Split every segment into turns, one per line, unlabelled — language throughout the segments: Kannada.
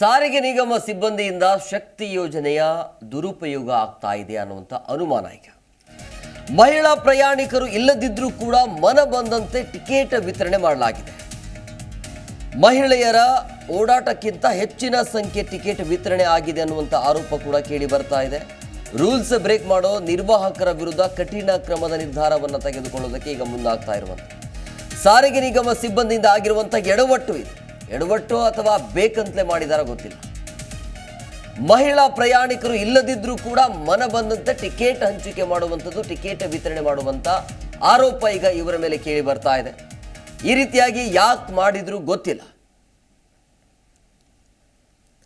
ಸಾರಿಗೆ ನಿಗಮ ಸಿಬ್ಬಂದಿಯಿಂದ ಶಕ್ತಿ ಯೋಜನೆಯ ದುರುಪಯೋಗ ಆಗ್ತಾ ಇದೆ ಅನ್ನುವಂಥ ಅನುಮಾನ ಈಗ. ಮಹಿಳಾ ಪ್ರಯಾಣಿಕರು ಇಲ್ಲದಿದ್ರೂ ಕೂಡ ಮನ ಬಂದಂತೆ ಟಿಕೆಟ್ ವಿತರಣೆ ಮಾಡಲಾಗಿದೆ. ಮಹಿಳೆಯರ ಓಡಾಟಕ್ಕಿಂತ ಹೆಚ್ಚಿನ ಸಂಖ್ಯೆ ಟಿಕೆಟ್ ವಿತರಣೆ ಆಗಿದೆ ಅನ್ನುವಂಥ ಆರೋಪ ಕೂಡ ಕೇಳಿ ಬರ್ತಾ ಇದೆ. ರೂಲ್ಸ್ ಬ್ರೇಕ್ ಮಾಡೋ ನಿರ್ವಾಹಕರ ವಿರುದ್ಧ ಕಠಿಣ ಕ್ರಮದ ನಿರ್ಧಾರವನ್ನು ತೆಗೆದುಕೊಳ್ಳೋದಕ್ಕೆ ಈಗ ಮುಂದಾಗ್ತಾ ಇರುವಂಥ ಸಾರಿಗೆ ನಿಗಮ ಸಿಬ್ಬಂದಿಯಿಂದ ಆಗಿರುವಂಥ ಎಡವಟ್ಟು ಇದು. ಎಡವಟ್ಟು ಅಥವಾ ಬೇಕಂತಲೇ ಮಾಡಿದಾರ ಗೊತ್ತಿಲ್ಲ. ಮಹಿಳಾ ಪ್ರಯಾಣಿಕರು ಇಲ್ಲದಿದ್ರೂ ಕೂಡ ಮನ ಬಂದಂತೆ ಟಿಕೆಟ್ ಹಂಚಿಕೆ ಮಾಡುವಂಥದ್ದು, ಟಿಕೆಟ್ ವಿತರಣೆ ಮಾಡುವಂಥ ಆರೋಪ ಈಗ ಇವರ ಮೇಲೆ ಕೇಳಿ ಬರ್ತಾ ಇದೆ. ಈ ರೀತಿಯಾಗಿ ಯಾಕೆ ಮಾಡಿದ್ರು ಗೊತ್ತಿಲ್ಲ.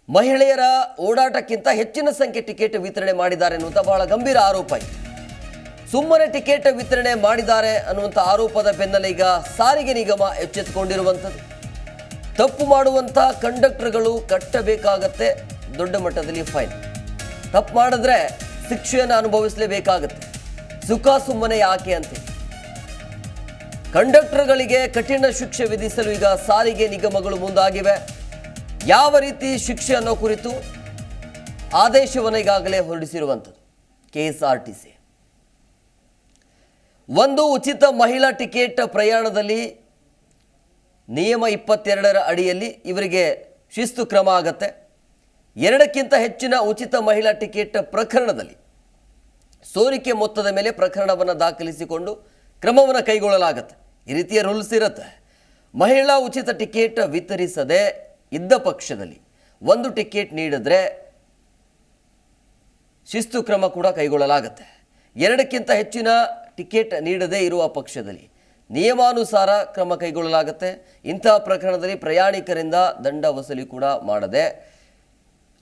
ಮಹಿಳೆಯರ ಓಡಾಟಕ್ಕಿಂತ ಹೆಚ್ಚಿನ ಸಂಖ್ಯೆ ಟಿಕೆಟ್ ವಿತರಣೆ ಮಾಡಿದ್ದಾರೆ ಅನ್ನುವಂಥ ಬಹಳ ಗಂಭೀರ ಆರೋಪ ಇದೆ. ಸುಮ್ಮನೆ ಟಿಕೆಟ್ ವಿತರಣೆ ಮಾಡಿದ್ದಾರೆ ಅನ್ನುವಂಥ ಆರೋಪದ ಬೆನ್ನಲ್ಲೇ ಈಗ ಸಾರಿಗೆ ನಿಗಮ ಎಚ್ಚೆತ್ತುಕೊಂಡಿರುವಂಥದ್ದು ತಪ್ಪು ಮಾಡುವಂಥ ಕಂಡಕ್ಟರ್ಗಳು ಕಟ್ಟಬೇಕಾಗತ್ತೆ, ದೊಡ್ಡ ಮಟ್ಟದಲ್ಲಿ ಫೈನ್. ತಪ್ಪು ಮಾಡಿದ್ರೆ ಶಿಕ್ಷೆಯನ್ನು ಅನುಭವಿಸಲೇಬೇಕಾಗತ್ತೆ. ಸುಖ ಸುಮ್ಮನೆ ಯಾಕೆ ಅಂತ. ಕಂಡಕ್ಟರ್ಗಳಿಗೆ ಕಠಿಣ ಶಿಕ್ಷೆ ವಿಧಿಸಲು ಈಗ ಸಾರಿಗೆ ನಿಗಮಗಳು ಮುಂದಾಗಿವೆ. ಯಾವ ರೀತಿ ಶಿಕ್ಷೆ ಅನ್ನೋ ಕುರಿತು ಆದೇಶವನ್ನು ಈಗಾಗಲೇ ಹೊರಡಿಸಿರುವಂಥದ್ದು K S R T C ಒಂದು ಉಚಿತ ಮಹಿಳಾ ಟಿಕೆಟ್ ಪ್ರಯಾಣದಲ್ಲಿ ನಿಯಮ ಇಪ್ಪತ್ತೆರಡರ ಅಡಿಯಲ್ಲಿ ಇವರಿಗೆ ಶಿಸ್ತು ಕ್ರಮ ಆಗತ್ತೆ. ಎರಡಕ್ಕಿಂತ ಹೆಚ್ಚಿನ ಉಚಿತ ಮಹಿಳಾ ಟಿಕೆಟ್ ಪ್ರಕರಣದಲ್ಲಿ ಸೋರಿಕೆ ಮೊತ್ತದ ಮೇಲೆ ಪ್ರಕರಣವನ್ನು ದಾಖಲಿಸಿಕೊಂಡು ಕ್ರಮವನ್ನು ಕೈಗೊಳ್ಳಲಾಗತ್ತೆ. ಈ ರೀತಿಯ ರೂಲ್ಸ್ ಇರುತ್ತೆ. ಮಹಿಳಾ ಉಚಿತ ಟಿಕೆಟ್ ವಿತರಿಸದೆ ಇದ್ದ ಪಕ್ಷದಲ್ಲಿ ಒಂದು ಟಿಕೆಟ್ ನೀಡಿದ್ರೆ ಶಿಸ್ತು ಕ್ರಮ ಕೂಡ ಕೈಗೊಳ್ಳಲಾಗುತ್ತೆ. ಎರಡಕ್ಕಿಂತ ಹೆಚ್ಚಿನ ಟಿಕೆಟ್ ನೀಡದೇ ಇರುವ ಪಕ್ಷದಲ್ಲಿ ನಿಯಮಾನುಸಾರ ಕ್ರಮ ಕೈಗೊಳ್ಳಲಾಗುತ್ತೆ. ಇಂತಹ ಪ್ರಕರಣದಲ್ಲಿ ಪ್ರಯಾಣಿಕರಿಂದ ದಂಡ ವಸೂಲಿ ಕೂಡ ಮಾಡದೆ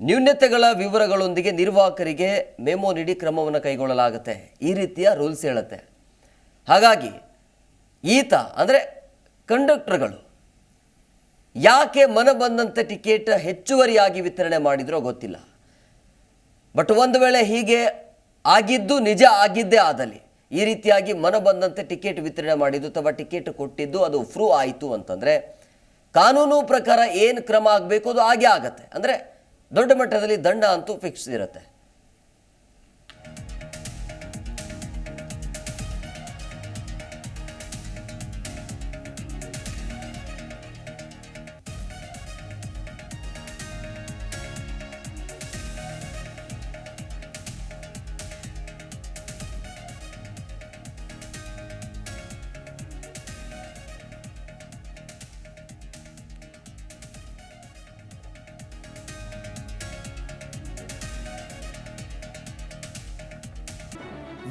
ನ್ಯೂನ್ಯತೆಗಳ ವಿವರಗಳೊಂದಿಗೆ ನಿರ್ವಾಹಕರಿಗೆ ಮೆಮೊ ನೀಡಿ ಕ್ರಮವನ್ನು ಕೈಗೊಳ್ಳಲಾಗುತ್ತೆ. ಈ ರೀತಿಯ ರೂಲ್ಸ್ ಹೇಳುತ್ತೆ. ಹಾಗಾಗಿ ಈತ ಅಂದರೆ ಕಂಡಕ್ಟರ್ಗಳು ಯಾಕೆ ಮನ ಬಂದಂತೆ ಟಿಕೆಟ್ ಹೆಚ್ಚುವರಿಯಾಗಿ ವಿತರಣೆ ಮಾಡಿದ್ರೋ ಗೊತ್ತಿಲ್ಲ. ಬಟ್ ಒಂದು ವೇಳೆ ಹೀಗೆ ಆಗಿದ್ದು ನಿಜ ಆಗಿದ್ದೇ ಆದಲ್ಲಿ ಈ ರೀತಿಯಾಗಿ ಮನ ಬಂದಂತೆ ಟಿಕೆಟ್ ವಿತರಣೆ ಮಾಡಿದ್ದು ಅಥವಾ ಟಿಕೆಟ್ ಕೊಟ್ಟಿದ್ದು ಅದು ಫ್ರೂ ಆಯಿತು ಅಂತಂದರೆ ಕಾನೂನು ಪ್ರಕಾರ ಏನು ಕ್ರಮ ಆಗಬೇಕು ಅದು ಹಾಗೆ ಆಗತ್ತೆ. ಅಂದರೆ ದೊಡ್ಡ ಮಟ್ಟದಲ್ಲಿ ದಂಡ ಅಂತೂ ಫಿಕ್ಸ್ ಇರುತ್ತೆ.